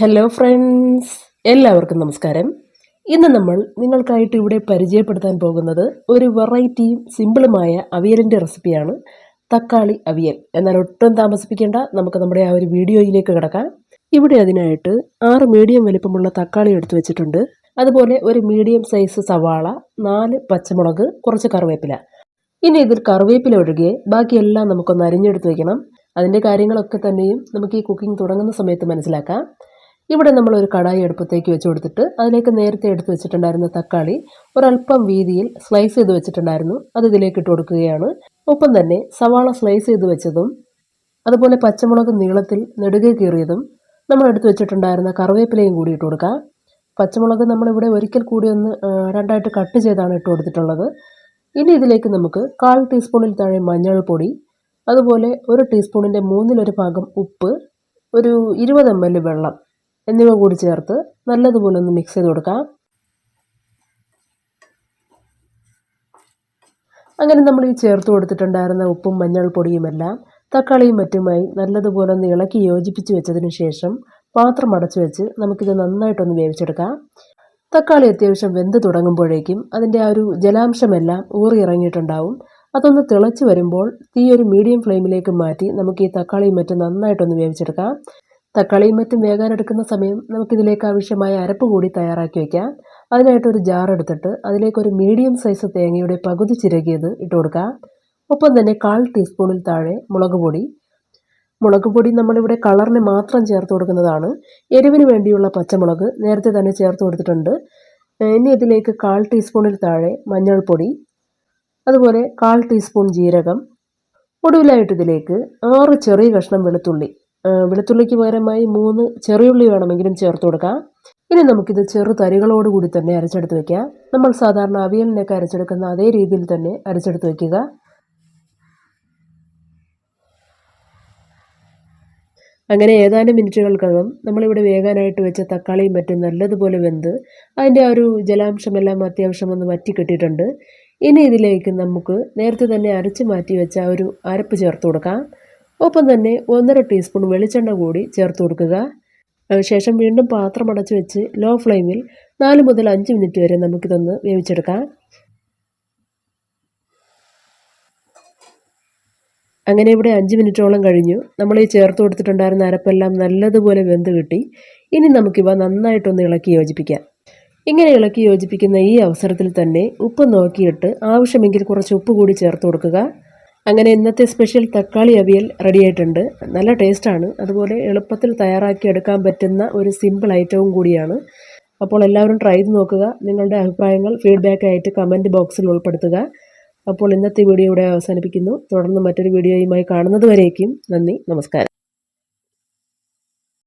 Hello friends എല്ലാവർക്കും നമസ്കാരം. ഇന്ന് നമ്മൾ നിങ്ങൾക്കായിട്ട് ഇവിടെ പരിചയപ്പെടുത്താൻ പോകുന്നത് ഒരു വെറൈറ്റിയും സിമ്പിളുമായ അവിയലിന്റെ റെസിപ്പിയാണ് തക്കാളി അവിയൽ. എന്നാൽ ഒട്ടും താമസിപ്പിക്കേണ്ട നമുക്ക് നമ്മുടെ ആ ഒരു വീഡിയോയിലേക്ക് കിടക്കാം. ഇവിടെ അതിനായിട്ട് ആറ് മീഡിയം വലിപ്പമുള്ള തക്കാളി എടുത്തു വെച്ചിട്ടുണ്ട്. അതുപോലെ ഒരു മീഡിയം സൈസ് സവാള നാല് പച്ചമുളക് കുറച്ച് കറിവേപ്പില. ഇനി ഇതിൽ കറിവേപ്പില ഒഴികെ ബാക്കിയെല്ലാം നമുക്കൊന്ന് അരിഞ്ഞെടുത്ത് വയ്ക്കണം അതിന്റെ കാര്യങ്ങളൊക്കെ തന്നെയും നമുക്ക് ഈ കുക്കിംഗ് തുടങ്ങുന്ന സമയത്ത് മനസ്സിലാക്കാം. ഇവിടെ നമ്മൾ ഒരു കടായി അടുപ്പത്തേക്ക് വെച്ച് കൊടുത്തിട്ട് അതിലേക്ക് നേരത്തെ എടുത്ത് വെച്ചിട്ടുണ്ടായിരുന്ന തക്കാളി ഒരല്പം വീതിയിൽ സ്ലൈസ് ചെയ്ത് വെച്ചിട്ടുണ്ടായിരുന്നു. അത് ഇതിലേക്ക് ഇട്ട് കൊടുക്കുകയാണ്. ഒപ്പം തന്നെ സവാള സ്ലൈസ് ചെയ്ത് വെച്ചതും അതുപോലെ പച്ചമുളക് നീളത്തിൽ നെടുകെ കീറിയതും നമ്മൾ എടുത്ത് വെച്ചിട്ടുണ്ടായിരുന്ന കറിവേപ്പിലയും കൂടി ഇട്ട് കൊടുക്കാം. പച്ചമുളക് നമ്മളിവിടെ ഒരിക്കൽ കൂടി ഒന്ന് രണ്ടായിട്ട് കട്ട് ചെയ്താണ് ഇട്ട് കൊടുത്തിട്ടുള്ളത്. ഇനി ഇതിലേക്ക് നമുക്ക് കാൽ ടീസ്പൂണിൽ താഴെ മഞ്ഞൾപ്പൊടി അതുപോലെ ഒരു ടീസ്പൂണിന്റെ മൂന്നിലൊരു ഭാഗം ഉപ്പ് ഒരു ഇരുപത് എം എൽ വെള്ളം എന്നിവ കൂടി ചേർത്ത് നല്ലതുപോലെ ഒന്ന് മിക്സ് ചെയ്ത് കൊടുക്കാം. അങ്ങനെ നമ്മൾ ഈ ചേർത്ത് കൊടുത്തിട്ടുണ്ടായിരുന്ന ഉപ്പും മഞ്ഞൾപ്പൊടിയുമെല്ലാം തക്കാളിയും മറ്റുമായി നല്ലതുപോലെ ഒന്ന് ഇളക്കി യോജിപ്പിച്ച് വെച്ചതിന് ശേഷം പാത്രം അടച്ചു വെച്ച് നമുക്കിത് നന്നായിട്ടൊന്ന് വേവിച്ചെടുക്കാം. തക്കാളി അത്യാവശ്യം വെന്ത് തുടങ്ങുമ്പോഴേക്കും അതിന്റെ ആ ഒരു ജലാംശമെല്ലാം ഊറി ഇറങ്ങിയിട്ടുണ്ടാവും. അതൊന്ന് തിളച്ച് വരുമ്പോൾ തീ ഒരു മീഡിയം ഫ്ലെയിമിലേക്ക് മാറ്റി നമുക്ക് ഈ തക്കാളിയും മറ്റും നന്നായിട്ടൊന്ന് വേവിച്ചെടുക്കാം. തക്കാളിയും മറ്റും വേകാനെടുക്കുന്ന സമയം നമുക്കിതിലേക്ക് ആവശ്യമായ അരപ്പ് കൂടി തയ്യാറാക്കി വയ്ക്കാം അതിനായിട്ടൊരു ജാർ എടുത്തിട്ട് അതിലേക്കൊരു മീഡിയം സൈസ് തേങ്ങയുടെ പകുതി ചിരകിയത് ഇട്ട് കൊടുക്കാം. ഒപ്പം തന്നെ കാൽ ടീസ്പൂണിൽ താഴെ മുളക് പൊടി. മുളക് പൊടി നമ്മളിവിടെ കളറിന് മാത്രം ചേർത്ത് കൊടുക്കുന്നതാണ്. എരിവിന് വേണ്ടിയുള്ള പച്ചമുളക് നേരത്തെ തന്നെ ചേർത്ത് കൊടുത്തിട്ടുണ്ട്. ഇനി ഇതിലേക്ക് കാൽ ടീസ്പൂണിൽ താഴെ മഞ്ഞൾപ്പൊടി. അതുപോലെ കാൽ ടീസ്പൂൺ ജീരകം. ഒടുവിലായിട്ട് ഇതിലേക്ക് ആറ് ചെറിയ കഷ്ണം വെളുത്തുള്ളി. വെളുത്തുള്ളിക്ക് പകരമായി മൂന്ന് ചെറിയുള്ളി വേണമെങ്കിലും ചേർത്ത് കൊടുക്കാം. ഇനി നമുക്കിത് ചെറു തരികളോടുകൂടി തന്നെ അരച്ചെടുത്ത് വെക്കാം. നമ്മൾ സാധാരണ അവിയലിനൊക്കെ അരച്ചെടുക്കുന്ന അതേ രീതിയിൽ തന്നെ അരച്ചെടുത്ത് വയ്ക്കുക അങ്ങനെ ഏതാനും മിനിറ്റുകൾക്കകം നമ്മളിവിടെ വേകാനായിട്ട് വെച്ച തക്കാളിയും മറ്റും നല്ലതുപോലെ വെന്ത് അതിന്റെ ആ ഒരു ജലാംശമെല്ലാം അത്യാവശ്യം ഒന്ന് വറ്റി കിട്ടിയിട്ടുണ്ട്. ഇനി ഇതിലേക്ക് നമുക്ക് നേരത്തെ തന്നെ അരച്ച് മാറ്റി വെച്ച ഒരു അരപ്പ് ചേർത്ത് കൊടുക്കാം. ഒപ്പം തന്നെ ഒന്നര ടീസ്പൂൺ വെളിച്ചെണ്ണ കൂടി ചേർത്ത് കൊടുക്കുക. അതിനുശേഷം വീണ്ടും പാത്രം അടച്ചു വെച്ച് ലോ ഫ്ലെയിമിൽ നാല് മുതൽ അഞ്ച് മിനിറ്റ് വരെ നമുക്കിതൊന്ന് വേവിച്ചെടുക്കാം. അങ്ങനെ ഇവിടെ അഞ്ച് മിനിറ്റോളം കഴിഞ്ഞു. നമ്മൾ ഈ ചേർത്ത് കൊടുത്തിട്ടുണ്ടായിരുന്ന അരപ്പെല്ലാം നല്ലതുപോലെ വെന്ത് കിട്ടി. ഇനി നമുക്കിവ നന്നായിട്ടൊന്ന് ഇളക്കി യോജിപ്പിക്കാം. ഇങ്ങനെ ഇളക്കി യോജിപ്പിക്കുന്ന ഈ അവസരത്തിൽ തന്നെ ഉപ്പ് നോക്കിയിട്ട് ആവശ്യമെങ്കിൽ കുറച്ച് ഉപ്പ് കൂടി ചേർത്ത് കൊടുക്കുക. അങ്ങനെ ഇന്നത്തെ സ്പെഷ്യൽ തക്കാളി അവിയൽ റെഡിയായിട്ടുണ്ട് നല്ല ടേസ്റ്റാണ് അതുപോലെ എളുപ്പത്തിൽ തയ്യാറാക്കി എടുക്കാൻ പറ്റുന്ന ഒരു സിമ്പിൾ ഐറ്റവും കൂടിയാണ്. അപ്പോൾ എല്ലാവരും ട്രൈ ചെയ്ത് നോക്കുക. നിങ്ങളുടെ അഭിപ്രായങ്ങൾ ഫീഡ്ബാക്ക് ആയിട്ട് കമന്റ് ബോക്സിൽ ഉൾപ്പെടുത്തുക. അപ്പോൾ ഇന്നത്തെ വീഡിയോ ഇവിടെ അവസാനിപ്പിക്കുന്നു. തുടർന്ന് മറ്റൊരു വീഡിയോയുമായി കാണുന്നതുവരേക്കും നന്ദി. നമസ്കാരം.